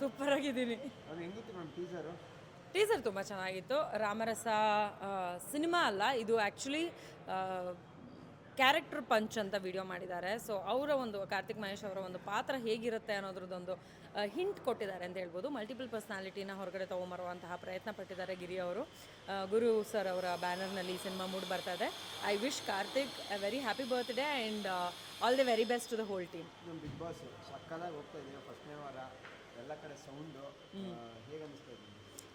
Super ಆಗಿದ್ದೀನಿ. ಅದು ಹೆಂಗಿತ್ತು ಮ್ಯಾಮ್ ಟೀಸರು? ಟೀಸರ್ ತುಂಬ ಚೆನ್ನಾಗಿತ್ತು. ರಾಮರಸ ಸಿನಿಮಾ ಅಲ್ಲ ಇದು ಆ್ಯಕ್ಚುಲಿ ಕ್ಯಾರೆಕ್ಟರ್ ಪಂಚ್ ಅಂತ ವಿಡಿಯೋ ಮಾಡಿದ್ದಾರೆ. ಸೊ ಅವರ ಒಂದು ಕಾರ್ತಿಕ್ ಮಹೇಶ್ ಅವರ ಒಂದು ಪಾತ್ರ ಹೇಗಿರುತ್ತೆ ಅನ್ನೋದ್ರದ್ದೊಂದು ಹಿಂಟ್ ಕೊಟ್ಟಿದ್ದಾರೆ ಅಂತ ಹೇಳ್ಬೋದು. ಮಲ್ಟಿಪಲ್ ಪರ್ಸ್ನಾಲಿಟಿನ ಹೊರಗಡೆ ತೊಗೊಂಬರುವಂತಹ ಪ್ರಯತ್ನ ಪಟ್ಟಿದ್ದಾರೆ ಗಿರಿ ಅವರು. ಗುರು ಸರ್ ಅವರ ಬ್ಯಾನರ್ನಲ್ಲಿ ಈ ಸಿನಿಮಾ ಮೂಡ್ ಬರ್ತಾ ಇದೆ. I wish Karthik a very happy birthday and all the very best to the whole team Bigg Boss ಸಕ್ಕದಾಗಿ ಹೋಗ್ತಾ ವಾರ. ಎಲ್ಲ ಕಡೆ ಸೌಂಡು ಹೇಗೆ ಅನಿಸ್ತಾ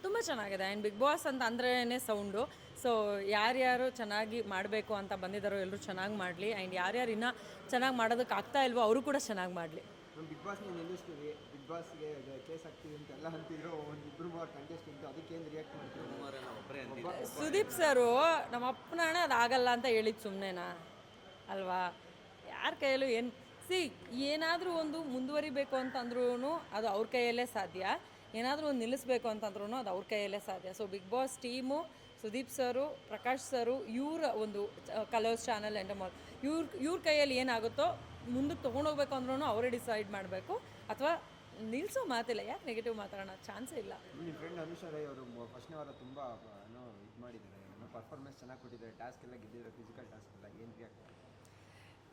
ತುಂಬ ಚೆನ್ನಾಗಿದೆ. ಆ್ಯಂಡ್ ಬಿಗ್ ಬಾಸ್ ಅಂತ ಅಂದ್ರೇ ಸೌಂಡು ಸೊ ಯಾರ್ಯಾರು ಚೆನ್ನಾಗಿ ಮಾಡಬೇಕು ಅಂತ ಬಂದಿದ್ದಾರೋ ಎಲ್ಲರೂ ಚೆನ್ನಾಗಿ ಮಾಡಲಿ. ಆ್ಯಂಡ್ ಯಾರ್ಯಾರು ಇನ್ನೂ ಚೆನ್ನಾಗಿ ಮಾಡೋದಕ್ಕೆ ಆಗ್ತಾ ಇಲ್ವೋ ಅವರು ಕೂಡ ಚೆನ್ನಾಗಿ ಮಾಡಲಿ. ನಮ್ಮ ಬಿಗ್ ಬಾಸ್ನ ನಿಲ್ಲಿಸ್ತೀವಿ ಬಿಗ್ ಬಾಸ್ಗೆ ಕೇಸ್ ಆಗ್ತೀವಿ ಅಂತ ಎಲ್ಲ ಅಂತಿದ್ರು ಒಂದು ಇಬ್ಬರು ಮೂವರು ಕಂಟೆಸ್ಟೆಂಟ್ ಅದಕ್ಕೇನು ರಿಯಾಕ್ಟ್ ಮಾಡ್ತೀವಿ ಸುದೀಪ್ ಸರು ನಮ್ಮ ಅಪ್ಪನ ಅದು ಆಗಲ್ಲ ಅಂತ ಹೇಳಿದ್ದು ಸುಮ್ಮನೆನಾ ಅಲ್ವಾ? ಯಾರ ಕೈಯಲ್ಲೂ ಏನು ಸಿ, ಏನಾದರೂ ಒಂದು ಮುಂದುವರಿಬೇಕು ಅಂತಂದ್ರೂ ಅದು ಅವ್ರ ಕೈಯಲ್ಲೇ ಸಾಧ್ಯ. ಏನಾದರೂ ಒಂದು ನಿಲ್ಲಿಸ್ಬೇಕು ಅಂತಂದ್ರೂ ಅದು ಅವ್ರ ಕೈಯಲ್ಲೇ ಸಾಧ್ಯ. So Bigg Boss team, Sudeep sir, Prakash sir, ಇವ್ರ ಒಂದು ಕಲರ್ಸ್ ಚಾನಲ್ ಎಂಡ್ ಮಾಲ್ ಇವ್ರ ಇವ್ರ ಕೈಯಲ್ಲಿ ಏನಾಗುತ್ತೋ ಮುಂದಕ್ಕೆ ತೊಗೊಂಡೋಗ್ಬೇಕು ಅಂದ್ರೂ ಅವರೇ ಡಿಸೈಡ್ ಮಾಡಬೇಕು. ಅಥವಾ ನಿಲ್ಲಿಸೋ ಮಾತಿಲ್ಲ, ಯಾಕೆ ನೆಗೆಟಿವ್ ಮಾತಾಡೋಣ? ಚಾನ್ಸೇ ಇಲ್ಲ. ನಿಮ್ಮ ಫ್ರೆಂಡ್ ರೈ ಅವರು ಫಸ್ಟ್ನೇ ವಾರ ತುಂಬ ಏನೋ ಇದು ಮಾಡಿದ್ದಾರೆ. ಪರ್ಫಾರ್ಮೆನ್ಸ್ ಚೆನ್ನಾಗಿ ಕೊಟ್ಟಿದ್ದಾರೆ. ಟಾಸ್ಕ್ ಎಲ್ಲ ಗೆದ್ದಿದ್ದಾರೆ ಫಿಸಿಕಲ್ ಟಾಸ್ಕ್ ಎಲ್ಲ. ಏನು ರಿಯಾಕ್ಟ್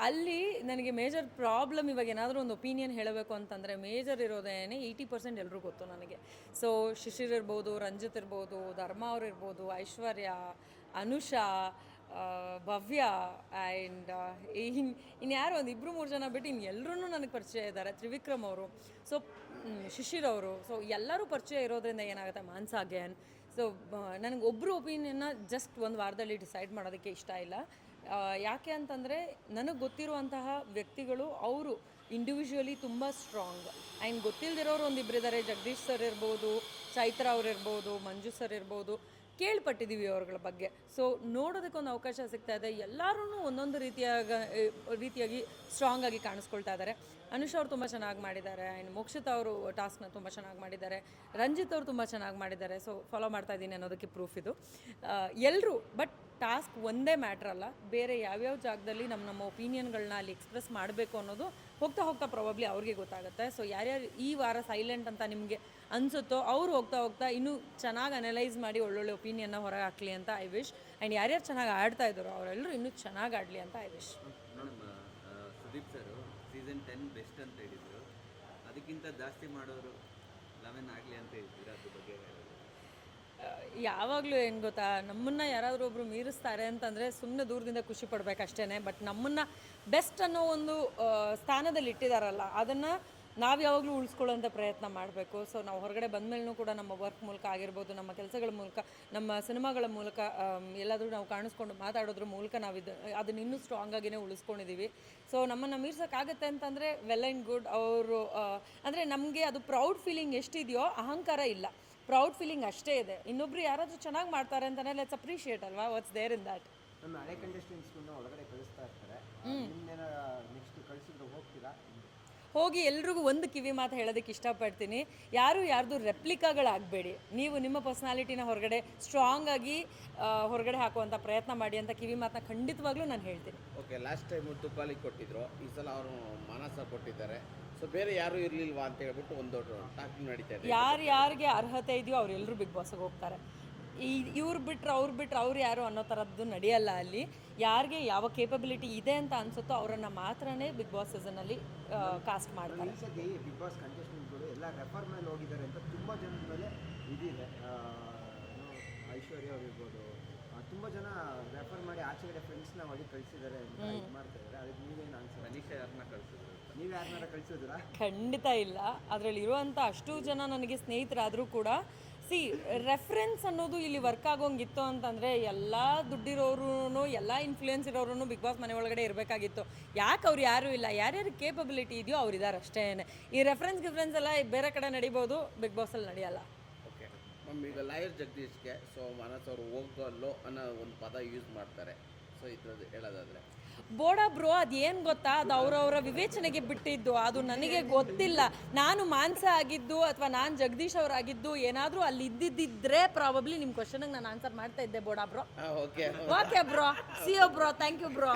ಅಲ್ಲಿ ನನಗೆ ಮೇಜರ್ ಪ್ರಾಬ್ಲಮ್ ಇವಾಗ ಏನಾದರೂ ಒಂದು ಒಪಿನಿಯನ್ ಹೇಳಬೇಕು ಅಂತಂದರೆ ಮೇಜರ್ ಇರೋದೇನೆ ಏಯ್ಟಿ ಪರ್ಸೆಂಟ್ ಎಲ್ಲರೂ ಗೊತ್ತು ನನಗೆ. ಸೊ ಶಿಶಿರ್ ಇರ್ಬೋದು, ರಂಜಿತ್ ಇರ್ಬೋದು, ಧರ್ಮ ಅವ್ರು ಇರ್ಬೋದು, ಐಶ್ವರ್ಯ, ಅನುಷಾ ಭವ್ಯ ಆ್ಯಂಡ್ ಇನ್ ಇನ್ಯಾರು ಒಂದು ಇಬ್ಬರು ಮೂರು ಜನ ಬಿಟ್ಟು ಇನ್ನು ಎಲ್ಲರೂ ನನಗೆ ಪರಿಚಯ ಇದ್ದಾರೆ ತ್ರಿವಿಕ್ರಮ್ ಅವರು. ಸೊ ಶಿಶಿರ್ ಅವರು. ಸೊ ಎಲ್ಲರೂ ಪರಿಚಯ ಇರೋದ್ರಿಂದ ಏನಾಗುತ್ತೆ ಮಾನಸ ಅಗೇನ್ ಸೊ ನನಗೆ ಒಬ್ಬರು ಒಪಿನಿಯನ್ನ ಜಸ್ಟ್ ಒಂದು ವಾರದಲ್ಲಿ ಡಿಸೈಡ್ ಮಾಡೋದಕ್ಕೆ ಇಷ್ಟ ಇಲ್ಲ. ಯಾಕೆ ಅಂತಂದರೆ ನನಗೆ ಗೊತ್ತಿರುವಂತಹ ವ್ಯಕ್ತಿಗಳು ಅವರು ಇಂಡಿವಿಜುವಲಿ ತುಂಬ ಸ್ಟ್ರಾಂಗ್ ಆ್ಯಂಡ್ ಗೊತ್ತಿಲ್ಲದಿರೋರು ಒಂದಿಬ್ಬರಿದ್ದಾರೆ ಜಗದೀಶ್ ಸರ್ ಇರ್ಬೋದು, ಚೈತ್ರ ಅವ್ರು ಇರ್ಬೋದು ಮಂಜು ಸರ್ ಇರ್ಬೋದು. ಕೇಳ್ಪಟ್ಟಿದ್ದೀವಿ ಅವ್ರಗಳ ಬಗ್ಗೆ. ಸೊ ನೋಡೋದಕ್ಕೆ ಒಂದು ಅವಕಾಶ ಸಿಗ್ತಾ ಇದೆ. ಎಲ್ಲರೂ ಒಂದೊಂದು ರೀತಿಯಾಗ ರೀತಿಯಾಗಿ ಸ್ಟ್ರಾಂಗ್ ಆಗಿ ಕಾಣಿಸ್ಕೊಳ್ತಾ ಇದ್ದಾರೆ ಅನುಷ್ ಅವರು ತುಂಬ ಚೆನ್ನಾಗಿ ಮಾಡಿದ್ದಾರೆ. ಆ್ಯಂಡ್ ಮೋಕ್ಷಿತ ಅವರು ಟಾಸ್ಕ್ನ ತುಂಬ ಚೆನ್ನಾಗಿ ಮಾಡಿದ್ದಾರೆ. ರಂಜಿತ್ ಅವರು ತುಂಬ ಚೆನ್ನಾಗಿ ಮಾಡಿದ್ದಾರೆ. ಸೊ ಫಾಲೋ ಮಾಡ್ತಾ ಇದ್ದೀನಿ ಅನ್ನೋದಕ್ಕೆ ಪ್ರೂಫ್ ಇದು. ಎಲ್ಲರೂ ಬಟ್ ಟಾಸ್ಕ್ ಒಂದೇ ಮ್ಯಾಟ್ರ್ ಅಲ್ಲ. ಬೇರೆ ಯಾವ್ಯಾವ ಜಾಗದಲ್ಲಿ ನಮ್ಮ ನಮ್ಮ ಒಪಿನಿಯನ್ಗಳನ್ನ ಅಲ್ಲಿ ಎಕ್ಸ್ಪ್ರೆಸ್ ಮಾಡಬೇಕು ಅನ್ನೋದು ಹೋಗ್ತಾ ಹೋಗ್ತಾ ಪ್ರಾಬಬ್ಲಿ ಅವ್ರಿಗೆ ಗೊತ್ತಾಗುತ್ತೆ. ಸೊ ಯಾರ್ಯಾರು ಈ ವಾರ ಸೈಲೆಂಟ್ ಅಂತ ನಿಮಗೆ ಅನಿಸುತ್ತೋ ಅವ್ರು ಹೋಗ್ತಾ ಹೋಗ್ತಾ ಇನ್ನೂ ಚೆನ್ನಾಗಿ ಅನಲೈಸ್ ಮಾಡಿ ಒಳ್ಳೊಳ್ಳೆ ಒಪಿನಿಯನ್ನ ಹೊರಗೆ ಹಾಕಲಿ ಅಂತ ಐ ವಿಶ್ ಆ್ಯಂಡ್ ಯಾರ್ಯಾರು ಚೆನ್ನಾಗಿ ಆಡ್ತಾ ಇದ್ದಾರೋ ಅವರೆಲ್ಲರೂ ಇನ್ನೂ ಚೆನ್ನಾಗಿ ಆಡಲಿ ಅಂತ I wish Sudeep sir season ten best ಅಂತ ಹೇಳಿದ್ರು. ಅದಕ್ಕಿಂತ ಜಾಸ್ತಿ ಮಾಡೋರು ಲೆವೆನ್ ಆಗಲಿ ಅಂತ ಹೇಳ್ತೀರಾ ಅದ್ರ ಬಗ್ಗೆ? ಯಾವಾಗಲೂ ಏನು ಗೊತ್ತಾ, ನಮ್ಮನ್ನು ಯಾರಾದರೂ ಒಬ್ಬರು ಮೀರಿಸ್ತಾರೆ ಅಂತಂದರೆ ಸುಮ್ಮನೆ ದೂರದಿಂದ ಖುಷಿ ಪಡಬೇಕಷ್ಟೇ ಬಟ್ ನಮ್ಮನ್ನು ಬೆಸ್ಟ್ ಅನ್ನೋ ಒಂದು ಸ್ಥಾನದಲ್ಲಿ ಇಟ್ಟಿದ್ದಾರಲ್ಲ ಅದನ್ನು ನಾವು ಯಾವಾಗಲೂ ಉಳಿಸ್ಕೊಳ್ಳೋಂಥ ಪ್ರಯತ್ನ ಮಾಡಬೇಕು. ಸೊ ನಾವು ಹೊರಗಡೆ ಬಂದಮೇಲೂ ಕೂಡ ನಮ್ಮ ವರ್ಕ್ ಮೂಲಕ ಆಗಿರ್ಬೋದು, ನಮ್ಮ ಕೆಲಸಗಳ ಮೂಲಕ, ನಮ್ಮ ಸಿನಿಮಾಗಳ ಮೂಲಕ ಎಲ್ಲಾದರೂ ನಾವು ಕಾಣಿಸ್ಕೊಂಡು ಮಾತಾಡೋದ್ರ ಮೂಲಕ ನಾವು ಇದು, ಅದನ್ನ ಇನ್ನೂ ಸ್ಟ್ರಾಂಗ್ ಆಗಿನೇ ಉಳಿಸ್ಕೊಂಡಿದ್ದೀವಿ ಸೊ ನಮ್ಮನ್ನು ಮೀರ್ಸೋಕ್ಕಾಗತ್ತೆ ಅಂತಂದರೆ ವೆಲ್ ಆ್ಯಂಡ್ ಗುಡ್ ಅವರು ಅಂದರೆ ನಮಗೆ ಅದು ಪ್ರೌಡ್ ಫೀಲಿಂಗ್ ಎಷ್ಟಿದೆಯೋ, ಅಹಂಕಾರ ಇಲ್ಲ. ಪ್ರೌಡ್ ಫೀಲಿಂಗ್ ಅಷ್ಟೇ ಇದೆ. ಇನ್ನೊಬ್ರು ಯಾರಾದರೂ ಚೆನ್ನಾಗಿ ಮಾಡ್ತಾರೆ ಅಂತಾನೆ ಲೆಟ್ಸ್ ಅಪ್ರಿಷಿಯೇಟ್ ಅಲ್ವಾ? ವಾಟ್ಸ್ ದೇರ್ ಇನ್ ದ್ಯಾಟ್ ನಮ್ಮ ಹಳೆ ಕಂಟೆಸ್ಟೆಂಟ್ಸ್ಗಳನ್ನ ಒಳಗಡೆ ಕಳಿಸ್ತಾ ಇರ್ತಾರೆ. ನಿಮ್ದೇನ ನೆಕ್ಸ್ಟ್ ಕಳಿಸಿದ್ರೆ ಹೋಗ್ತೀರಾ? ಹೋಗಿ ಎಲ್ರಿಗೂ ಒಂದು ಕಿವಿ ಮಾತು ಹೇಳೋದಕ್ಕೆ ಇಷ್ಟಪಡ್ತೀನಿ. ಯಾರು ಯಾರ್ದು ರೆಪ್ಲಿಕಾಗಳಾಗಬೇಡಿ. ನೀವು ನಿಮ್ಮ ಪರ್ಸ್ನಾಲಿಟಿನ ಹೊರಗಡೆ ಸ್ಟ್ರಾಂಗ್ ಆಗಿ ಹೊರಗಡೆ ಹಾಕುವಂಥ ಪ್ರಯತ್ನ ಮಾಡಿ ಅಂತ ಕಿವಿ ಮಾತನ್ನ ಖಂಡಿತವಾಗ್ಲೂ ನಾನು ಹೇಳ್ತೀನಿ. ಓಕೆ ಲಾಸ್ಟ್ ಟೈಮ್ ತುಪ್ಪಾಲಿ ಕೊಟ್ಟಿದ್ರು. ಈ ಸಲ ಅವರು ಮಾನಸ ಕೊಟ್ಟಿದ್ದಾರೆ. ಸೊ ಬೇರೆ ಯಾರು ಇರಲಿಲ್ವಾ ಅಂತ ಹೇಳ್ಬಿಟ್ಟು ಒಂದು ಟಾಕಿಂಗ್ ನಡೀತಾ ಇದೆ. ಯಾರು ಯಾರಿಗೆ ಅರ್ಹತೆ ಇದೆಯೋ ಅವರೆಲ್ಲರೂ ಬಿಗ್ ಬಾಸ್ಗೆ ಹೋಗ್ತಾರೆ. ಈ ಇವ್ರು ಬಿಟ್ರೆ ಅವ್ರು ಬಿಟ್ರೆ ಅವ್ರು ಯಾರು ಅನ್ನೋ ಥರದ್ದು ನಡೆಯಲ್ಲ ಅಲ್ಲಿ. ಯಾರಿಗೆ ಯಾವ ಕೇಪಬಿಲಿಟಿ ಇದೆ ಅಂತ ಅನ್ಸುತ್ತೋ ಅವರನ್ನು ಮಾತ್ರನೇ ಬಿಗ್ ಬಾಸ್ ಸೀಸನಲ್ಲಿ ಕಾಸ್ಟ್ ಮಾಡ್ತಾರೆ. ಬಿಗ್ ಬಾಸ್ ಕಂಟೆಸ್ಟೆಂಟ್ಗಳು ಎಲ್ಲ ರೆಫರ್ ಮೇಲೆ ಹೋಗಿದ್ದಾರೆ ಅಂತ ತುಂಬ ಜನದ ಮೇಲೆ ಇದಿದೆ. ಆ, ಐಶ್ವರ್ಯ ಅವ್ರು ಇರ್ಬೋದು ಆ, ತುಂಬ ಜನ ರೆಫರ್ ಮಾಡಿ ಆಚೆ ಕಡೆ ಫ್ರೆಂಡ್ಸ್ನ ಹೊಡಿ ಕಳಿಸಿದ್ದಾರೆ ಅಂತ ಇದು ಮಾಡ್ತಾ ಇದ್ದಾರೆ ಅದಕ್ಕೆ ನೀವೇನು ಆನ್ಸರ್ ಮನೀಷಾ ಯಾರನ್ನ ಕಳಿಸಿದ್ರು? ನೀವು ಯಾರನ್ನ ಕಳಿಸಿದ್ರಾ? ಖಂಡಿತ ಇಲ್ಲ. ಅದರಲ್ಲಿ ಇರುವಂಥ ಅಷ್ಟು ಜನ ನನಗೆ ಸ್ನೇಹಿತರಾದರೂ ಕೂಡ ಸಿ ರೆಫರೆನ್ಸ್ ಅನ್ನೋದು ಇಲ್ಲಿ ವರ್ಕ್ ಆಗೋಂಗಿತ್ತು ಅಂತಂದರೆ ಎಲ್ಲ ದುಡ್ಡಿರೋರು ಎಲ್ಲ ಇನ್ಫ್ಲೂಯೆನ್ಸ್ ಇರೋರು ಬಿಗ್ ಬಾಸ್ ಮನೆ ಒಳಗಡೆ ಇರಬೇಕಾಗಿತ್ತು. ಯಾಕೆ ಅವ್ರು ಯಾರೂ ಇಲ್ಲ? ಯಾರ್ಯಾರು ಕೇಪಬಿಲಿಟಿ ಇದೆಯೋ ಅವ್ರು ಇದ್ದಾರೆ ಅಷ್ಟೇ ಈ ರೆಫರೆನ್ಸ್ ಗಿಫ್ರೆನ್ಸ್ ಎಲ್ಲ ಬೇರೆ ಕಡೆ ನಡಿಬೋದು ಬಿಗ್ ಬಾಸಲ್ಲಿ ನಡೆಯಲ್ಲ. ಓಕೆ ಮ್ಯಾಮ್ ಈಗ ಲಾಯರ್ ಜಗದೀಶ್ಗೆ ಸೊ ಮನಸ್ ಅವರು ಹೋಗಲ್ಲೋ ಅನ್ನೋ ಒಂದು ಪದ ಯೂಸ್ ಮಾಡ್ತಾರೆ. ಸೊ ಇದ್ರದ್ದು ಹೇಳೋದಾದ್ರೆ. ಬೋಡ ಬ್ರೋ ಅದೇನು ಗೊತ್ತಾ? ಅದು ಅವರವರ ವಿವೇಚನೆಗೆ ಬಿಟ್ಟಿದ್ದು. ಅದು ನನಗೆ ಗೊತ್ತಿಲ್ಲ. ನಾನು ಮಾನ್ಸ ಆಗಿದ್ದು ಅಥವಾ ನಾನು ಜಗದೀಶ್ ಅವರಾಗಿದ್ದು ಏನಾದರೂ ಅಲ್ಲಿ ಇದ್ದಿದ್ದಿದ್ರೆ ಪ್ರಾಬಬ್ಲಿ ನಿಮ್ಮ ಕ್ವಶನ್ಗೆ ನಾನು ಆನ್ಸರ್ ಮಾಡ್ತಾ ಇದ್ದೆ ಬೋಡ bro. Okay okay bro. See you bro. Thank you bro.